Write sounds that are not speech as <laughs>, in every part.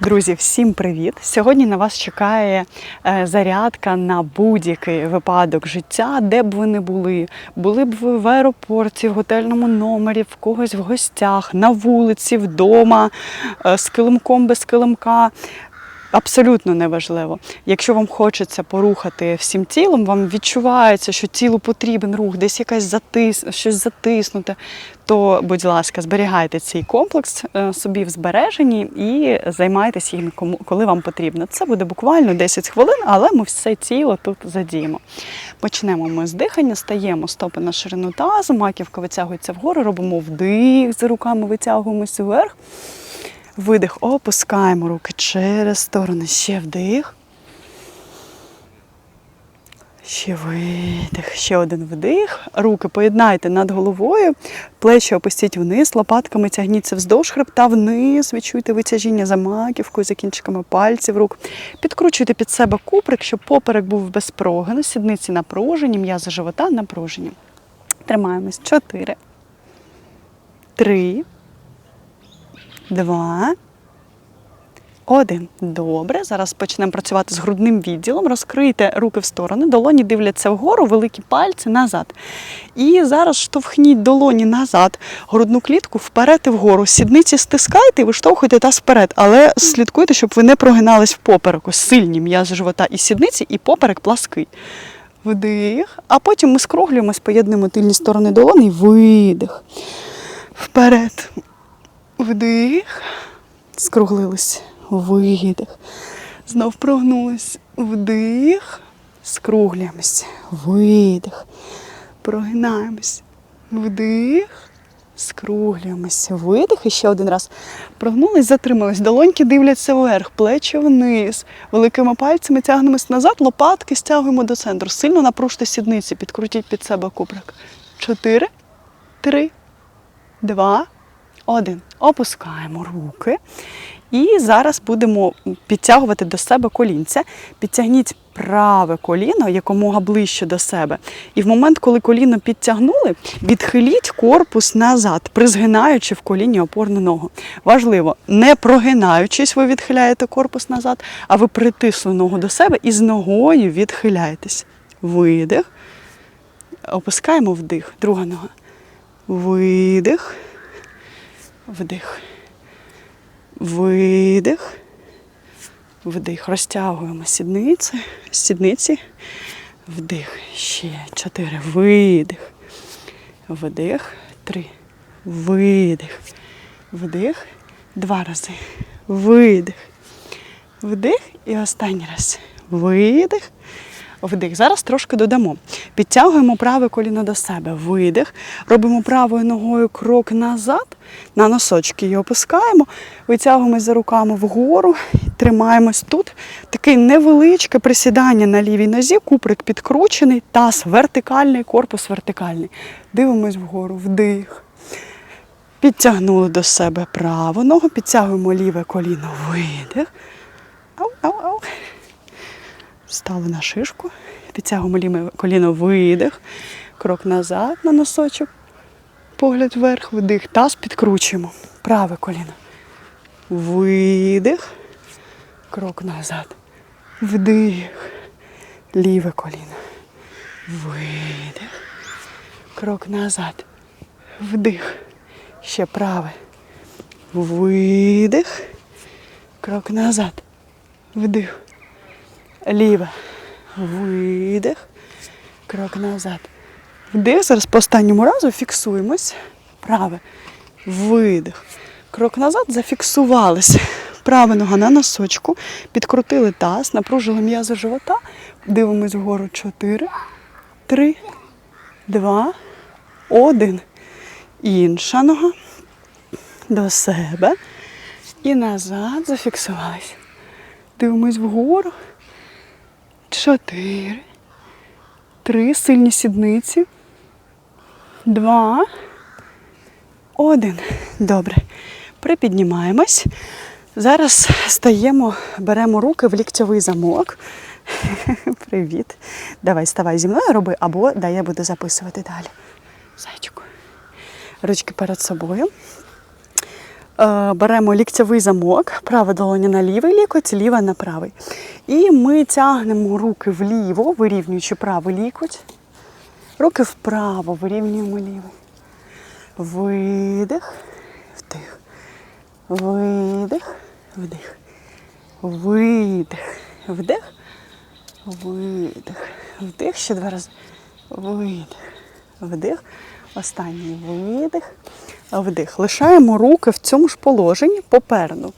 Друзі, всім привіт! Сьогодні на вас чекає е, зарядка на будь-який випадок життя, де б ви не були. Були б ви в аеропорті, в готельному номері, в когось в гостях, на вулиці, вдома, е, з килимком без килимка. Абсолютно неважливо. Якщо вам хочеться порухати всім тілом, вам відчувається, що тілу потрібен рух, десь якась затис, щось затиснуте, то, будь ласка, зберігайте цей комплекс е, собі в збереженні і займайтеся їм, коли вам потрібно. Це буде буквально 10 хвилин, але ми все тіло тут задіємо. Почнемо ми з дихання, стаємо стопи на ширину тазу, маківка витягується вгору, робимо вдих, за руками витягуємося вверх. Видих, опускаємо руки через сторони. Ще вдих. Ще видих, ще один вдих. Руки поєднайте над головою, плечі опустіть вниз, лопатками тягніться вздовж хребта вниз. Відчуйте витяжіння за маківкою, за кінчиками пальців рук. Підкручуйте під себе куприк, щоб поперек був без прогину, сідниці напружені, м'язи живота напружені. Тримаємось. Чотири. Три два. Один. Добре. Зараз почнемо працювати з грудним відділом. Розкрийте руки в сторони, долоні дивляться вгору, великі пальці назад. І зараз штовхніть долоні назад, грудну клітку вперед і вгору. Сідниці стискайте і виштовхуйте таз вперед, але слідкуйте, щоб ви не прогинались в попереку. Сильні м'язи живота і сідниці, і поперек плаский. Вдих. А потім ми скруглюємось, поєднуємо тильні сторони долони і видих. Вперед. Вдих. Скруглились. Видих. Знов прогнулись. Вдих. Скруглюємось. Видих. Прогинаємось. Вдих. Скруглюємося. Видих. І ще один раз. Прогнулись, затримались. Долоньки дивляться вверх, плечі вниз. Великими пальцями тягнемось назад, лопатки стягуємо до центру. Сильно напружте сідниці, підкрутіть під себе куприк. Чотири, три, два, один. Опускаємо руки. І зараз будемо підтягувати до себе колінця. Підтягніть праве коліно якомога ближче до себе. І в момент, коли коліно підтягнули, відхиліть корпус назад, призгинаючи в коліні опорну ногу. Важливо, не прогинаючись, ви відхиляєте корпус назад, а ви притисли ногу до себе і з ногою відхиляєтесь. Видих. Опускаємо вдих. Друга нога. Видих. Вдих. Видих. Вдих. Розтягуємо сідниці. Сідниці. Вдих. Ще чотири. Видих. Вдих. Три. Видих. Вдих. Два рази. Видих. Вдих. І останній раз. Видих. Вдих. Зараз трошки додамо. Підтягуємо праве коліно до себе. Видих. Робимо правою ногою крок назад. На носочки її опускаємо. Витягуємось за руками вгору. Тримаємось тут. Таке невеличке присідання на лівій нозі. Куприк підкручений, таз вертикальний, корпус вертикальний. Дивимось вгору. Вдих. Підтягнули до себе праву ногу, підтягуємо ліве коліно, видих. Ау, ау, ау. Стали на шишку, підтягуємо коліно, видих. Крок назад на носочок. Погляд вверх, вдих. Таз підкручуємо. Праве коліно. Видих. Крок назад. Вдих. Ліве коліно. Видих. Крок назад. Вдих. Ще праве. Видих. Крок назад. Вдих. Ліве. Видих. Крок назад. Вдих. Зараз по останньому разу фіксуємось. Праве. Видих. Крок назад. Зафіксувались. Права нога на носочку. Підкрутили таз, напружили м'язи живота. Дивимось вгору. Чотири, три, два, один. Інша нога до себе і назад зафіксувались. Дивимось вгору. Чотири. Три сильні сідниці. Два. Один. Добре. Припіднімаємось. Зараз стаємо, беремо руки в ліктьовий замок. <laughs> Привіт. Давай, ставай зі мною, роби, або дай я буду записувати далі. Зайчику. Ручки перед собою. Е, Беремо ліктєвий замок, права долоня на лівий лікоть, ліва на правий. І ми тягнемо руки вліво, вирівнюючи правий лікоть. Руки вправо, вирівнюємо лівий. Видих, вдих. Видих, вдих. Видих, вдих. Видих. Вдих. Ще два рази. Видих. Вдих. Останній видих. Вдих. Лишаємо руки в цьому ж положенні попереду.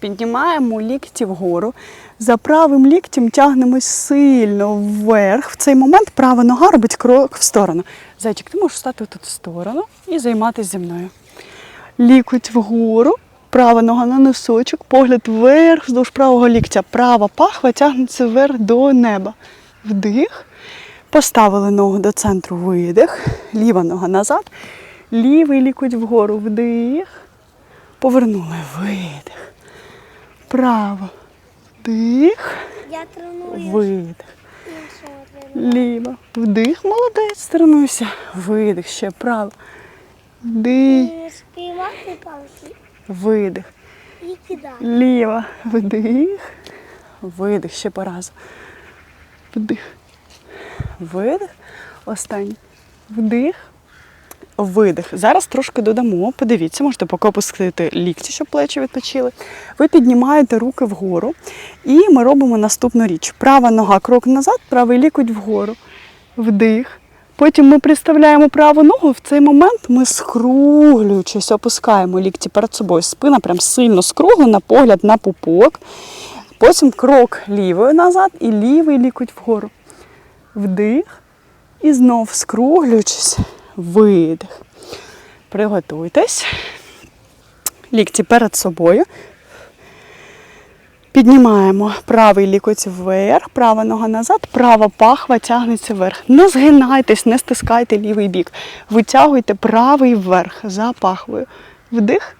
Піднімаємо лікті вгору. За правим ліктем тягнемось сильно вверх. В цей момент права нога робить крок в сторону. Зайчик, ти можеш стати тут в сторону і займатися зі мною. Лікоть вгору, права нога на носочок, погляд вверх вздовж правого ліктя. Права пахва тягнеться вверх до неба. Вдих. Поставили ногу до центру, видих. Ліва нога назад. Лівий лікоть вгору, вдих. Повернули, видих. Право. Вдих. Я треную Видих. Ліво. Вдих, молодець, тренуйся. Видих, ще право. Вдих, палки видих. і. Ліво. Вдих. Видих, ще по разу. Вдих. Видих. Останній. Вдих. Видих. Зараз трошки додамо. Подивіться, можете поки опустити лікті, щоб плечі відпочили. Ви піднімаєте руки вгору, і ми робимо наступну річ. Права нога крок назад, правий лікоть вгору. Вдих. Потім ми приставляємо праву ногу. В цей момент ми скруглюючись, опускаємо лікті перед собою. Спина прям сильно скруглена, погляд на пупок. Потім крок лівою назад і лівий лікоть вгору. Вдих. І знов скруглюючись, видих. Приготуйтесь. Лікті перед собою. Піднімаємо правий лікоть вверх, права нога назад, права пахва тягнеться вверх. Не згинайтесь, не стискайте лівий бік. Витягуйте правий вверх за пахвою. Вдих,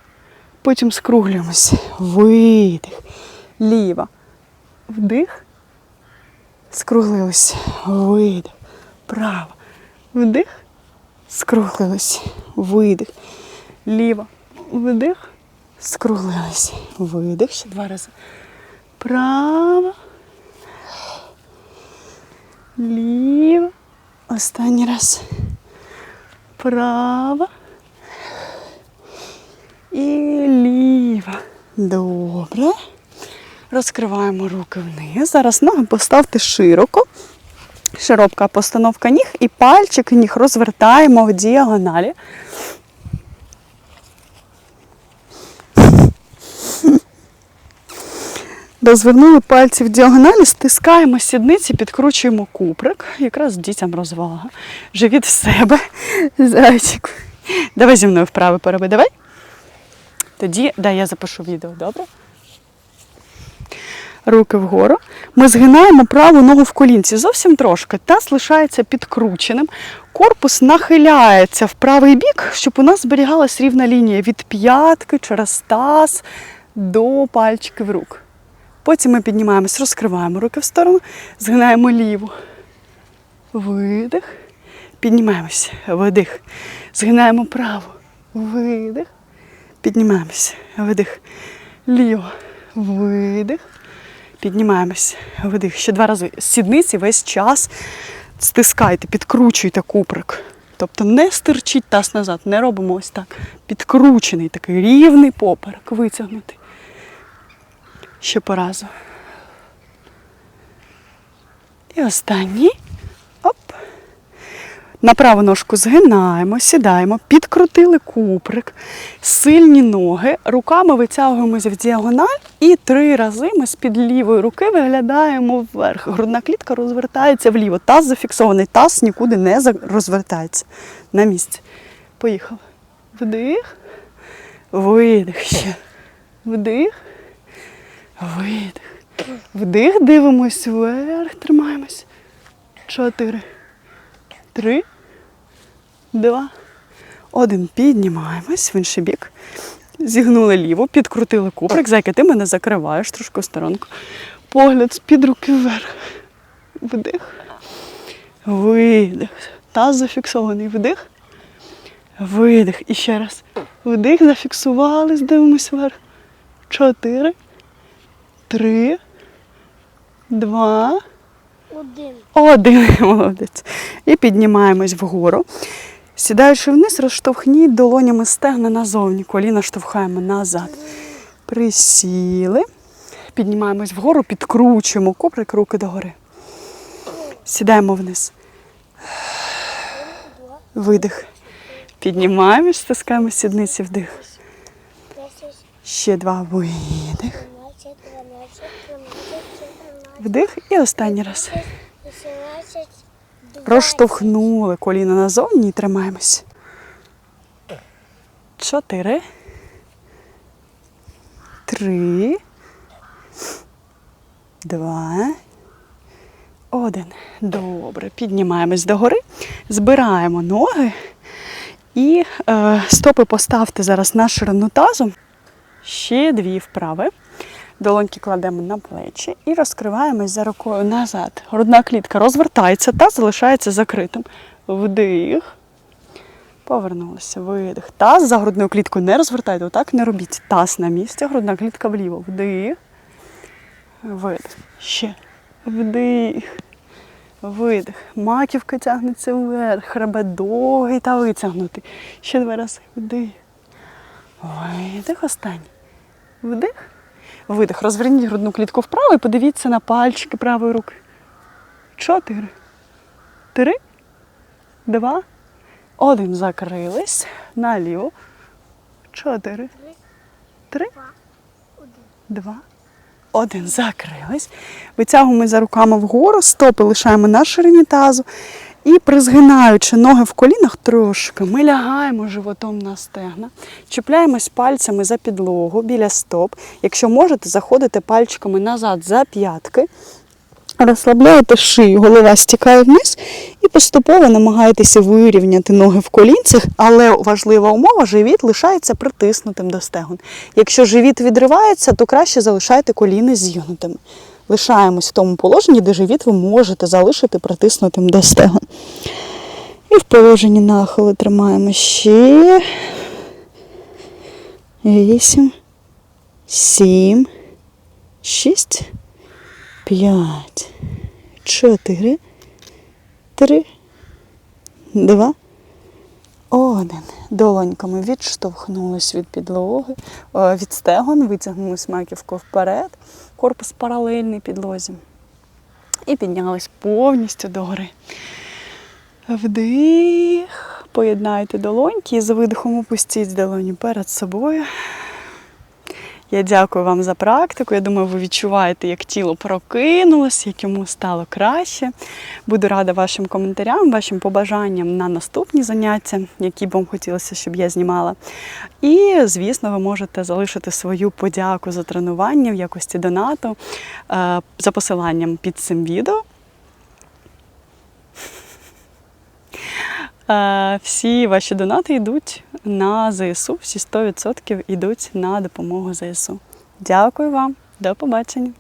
потім скруглюємося. Видих. Ліва. Вдих. Скруглилися. Видих. Право. Вдих. Скруглились. Видих. Ліво. Вдих. Скруглились. Видих. Ще два рази. Право. Ліво. Останній раз. Право. І ліво. Добре. Розкриваємо руки вниз. Зараз ноги поставте широко. Широка постановка ніг і пальчики ніг розвертаємо в діагоналі. Розвернули пальці в діагоналі, стискаємо сідниці, підкручуємо куприк. Якраз дітям розвага. Живіт в себе. Зайчик. Давай зі мною вправи переби, давай. Тоді дай я запишу відео, добре? Руки вгору. Ми згинаємо праву ногу в колінці зовсім трошки. Таз лишається підкрученим. Корпус нахиляється в правий бік, щоб у нас зберігалась рівна лінія від п'ятки через таз до пальчиків рук. Потім ми піднімаємось, розкриваємо руки в сторону, згинаємо ліву. Видих. Піднімаємося. Видих. Згинаємо праву. Видих. Піднімаємося. Видих. Ліво. Видих. Піднімаємось. Видих. Ще два рази. З Сідниці весь час стискайте, підкручуйте куприк. Тобто не стирчіть таз назад, не робимо ось так. Підкручений такий рівний поперек, витягнутий. Ще по разу. І останній. На праву ножку згинаємо, сідаємо, підкрутили куприк, сильні ноги, руками витягуємося в діагональ і три рази ми з-під лівої руки виглядаємо вверх. Грудна клітка розвертається вліво. Таз зафіксований, таз нікуди не розвертається на місці. Поїхали. Вдих, видих ще. Вдих, видих. Вдих, дивимось вверх, тримаємось. Чотири. Три, два, один. Піднімаємось в інший бік. Зігнули ліву, підкрутили куприк. Зайка, ти мене закриваєш трошки сторонку. Погляд з-під руки вверх. Вдих. Видих. Таз зафіксований. Вдих. Видих. І ще раз. Вдих, зафіксувались, дивимось вверх. Чотири. Три. Два. Один. Один. <laughs> Молодець. І піднімаємось вгору. Сідаючи вниз, розштовхніть долонями стегна назовні. Коліна штовхаємо назад. Присіли. Піднімаємось вгору, підкручуємо куприк, руки догори. Сідаємо вниз. Видих. Піднімаємось, стискаємо сідниці вдих. Ще два видих. Вдих і останній раз. Розштовхнули коліна назовні і тримаємось. Чотири. Три. Два. Один. Добре. Піднімаємось догори. Збираємо ноги. І е, стопи поставте зараз на ширину тазу. Ще дві вправи. Долоньки кладемо на плечі і розкриваємось за рукою назад. Грудна клітка розвертається та залишається закритим. Вдих. Повернулися. Видих. Таз за грудною кліткою не розвертайте, отак не робіть. Таз на місці, грудна клітка вліво. Вдих. Видих. Ще. Вдих. Видих. Маківка тягнеться вверх. Хребет довгий та витягнутий. Ще два рази. Вдих. Видих. Останній. Вдих. Видих. Розверніть грудну клітку вправо і подивіться на пальчики правої руки. Чотири. Три. Два. Один. Закрились. Наліво. Чотири. Три. Два. Один. Закрились. Витягуємо за руками вгору, стопи лишаємо на ширині тазу. І призгинаючи ноги в колінах трошки, ми лягаємо животом на стегна, чіпляємось пальцями за підлогу біля стоп. Якщо можете, заходите пальчиками назад за п'ятки, розслабляєте шию, голова стікає вниз і поступово намагаєтеся вирівняти ноги в колінцях, але важлива умова, живіт лишається притиснутим до стегон. Якщо живіт відривається, то краще залишайте коліни зігнутими. Лишаємось в тому положенні, де живіт ви можете залишити притиснутим до стегон. І в положенні нахилу тримаємо ще. Вісім, сім, шість, п'ять, чотири, три, два, один. Долоньками відштовхнулись від підлоги, е, від стегон, витягнули маківку вперед, корпус паралельний підлозі. І піднялись повністю догори. Вдих. Поєднайте долоньки і з видихом опустіть долоні перед собою. Я дякую вам за практику. Я думаю, ви відчуваєте, як тіло прокинулось, як йому стало краще. Буду рада вашим коментарям, вашим побажанням на наступні заняття, які б вам хотілося, щоб я знімала. І, звісно, ви можете залишити свою подяку за тренування в якості донату е, за посиланням під цим відео. Всі ваші донати йдуть на ЗСУ, всі 100% йдуть на допомогу ЗСУ. Дякую вам, до побачення.